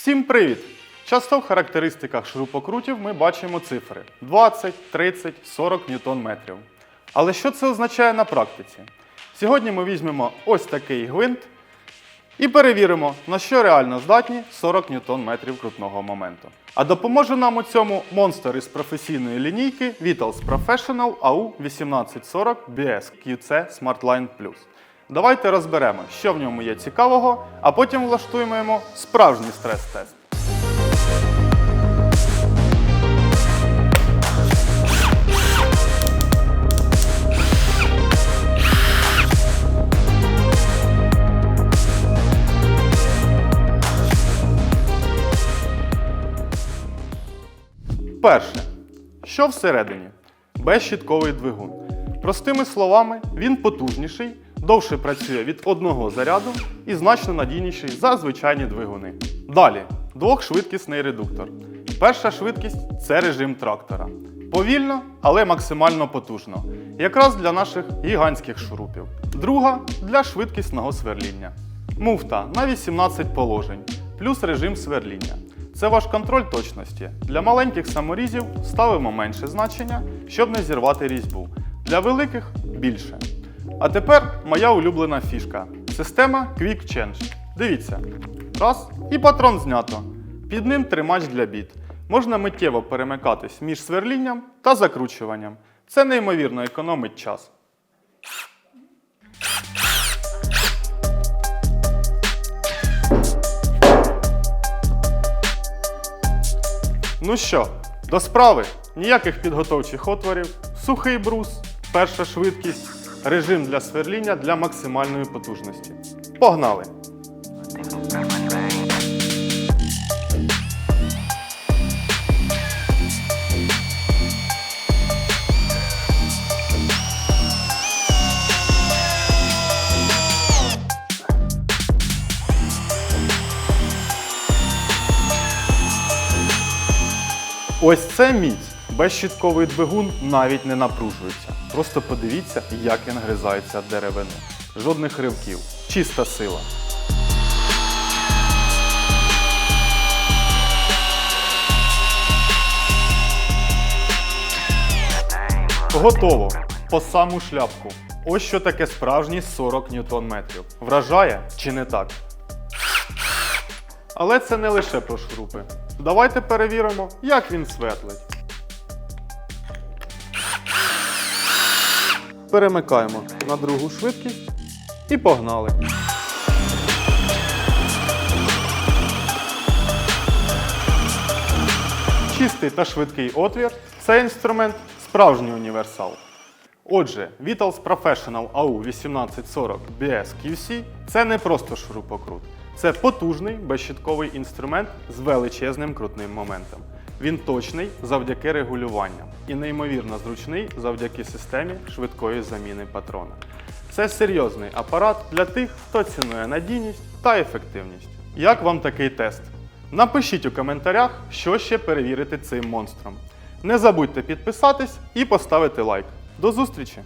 Всім привіт! Часто в характеристиках шурупокрутів ми бачимо цифри 20, 30, 40 ньютон-метрів. Але що це означає на практиці? Сьогодні ми візьмемо ось такий гвинт і перевіримо, на що реально здатні 40 ньютон-метрів крутного моменту. А допоможе нам у цьому монстр із професійної лінійки Vitals Professional AU 1840 BS QC SmartLine Plus. Давайте розберемо, що в ньому є цікавого, а потім влаштуємо йому справжній стрес-тест. Перше. Що всередині? Безщітковий двигун. Простими словами, він потужніший, довше працює від одного заряду і значно надійніший за звичайні двигуни. Далі двохшвидкісний редуктор. Перша швидкість це режим трактора. Повільно, але максимально потужно. Якраз для наших гігантських шурупів. Друга для швидкісного сверління. Муфта на 18 положень, плюс режим сверління. Це ваш контроль точності. Для маленьких саморізів ставимо менше значення, щоб не зірвати різьбу. Для великих більше. А тепер моя улюблена фішка система Quick Change. Дивіться. Раз, і патрон знято. Під ним тримач для біт. Можна миттєво перемикатись між сверлінням та закручуванням. Це неймовірно економить час. Ну що, до справи? Ніяких підготовчих отворів, сухий брус, перша швидкість, режим для сверління для максимальної потужності. Погнали! Ось це міць. Безщітковий двигун навіть не напружується. Просто подивіться, як він гризається деревину. Жодних ривків. Чиста сила. Готово. По саму шляпку. Ось що таке справжні 40 ньютон метрів. Вражає чи не так? Але це не лише про шурупи. Давайте перевіримо, як він светлить. Перемикаємо на другу швидкість і погнали. Чистий та швидкий отвір це інструмент справжній універсал. Отже, Vitals Professional AU 1840 BS QC це не просто шурупокрут. Це потужний безщітковий інструмент з величезним крутним моментом. Він точний завдяки регулюванням і неймовірно зручний завдяки системі швидкої заміни патрона. Це серйозний апарат для тих, хто цінує надійність та ефективність. Як вам такий тест? Напишіть у коментарях, що ще перевірити цим монстром. Не забудьте підписатись і поставити лайк. До зустрічі!